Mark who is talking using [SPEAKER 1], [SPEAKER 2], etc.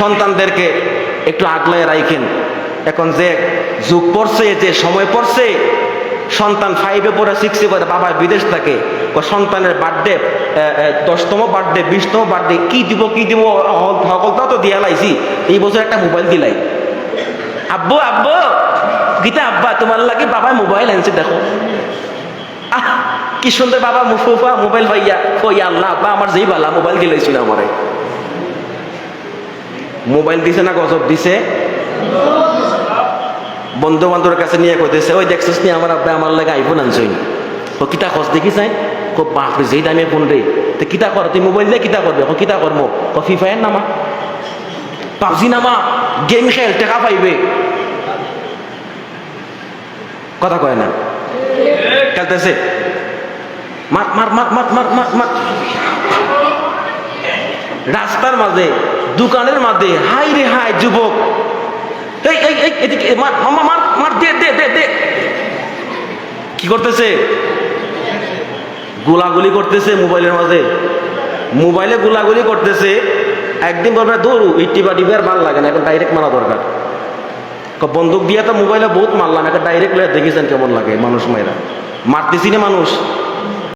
[SPEAKER 1] সন্তানদেরকে একটু আগলায় রাখেন এখন যে যুগ পড়ছে, যে সময় পড়ছে, সন্তান ফাইভে পড়ে সিক্সে পড়ে, বাবা বিদেশ থাকে সন্তানের বার্থডে দশতম বার্থডে বিশতম বার্থডে কি দিব কি দিব সকলটাও তো দিয়া লাইছি। এই বছর একটা মোবাইল দিলাই। আব্বু আব্বু, গীতা আব্বা, তোমার লাগে বাবা মোবাইল আনছে, দেখো। আহ, কি সুন্দর বাবা, মুফুফা, মোবাইল ভাইয়া কই আল্লাহ, আব্বা, আমার যেই বালা মোবাইল দিলাইছিল আমারে। মোবাইল দিছে না, গজব দিছে? বন্ধু বান্ধবের কাছে নিয়ে কইতেছে ওই দেখছিস নি আমার আব্বা আমার লাগে আইফোন আনছই ও কিতা খোঁজ দেখি চাই কো বাপরে যেই দামে ফোন রে তো কিতা কর তুই মোবাইল দিয়ে কিতা করবে কিতা করব ও ফ্রি ফায়ার নামা। পাবজি নামা। গেম খেল, টেকা পাইবে। কথা কয় না? খেলতেছে। মাত মার মাত মাত মাত মাত মার রাস্তার মাঝে দোকানের মাঝে হাই রে হাই যুবক। এই মার মার মার দে দে দে দে। কি করতেছে? গোলাগুলি করতেছে মোবাইলের মাঝে মোবাইলে গোলাগুলি করতেছে, একদিন বলবে, দৌড়ু টিপা টিপে আর ভালো লাগে না এখন ডাইরেক্ট মারা দরকার। বন্দুক দিয়ে তো মোবাইলে বহুত মারলাম এখন ডাইরেক্ট দেখেছেন কেমন লাগে মানুষ মায়েরা মারতেছি না মানুষ।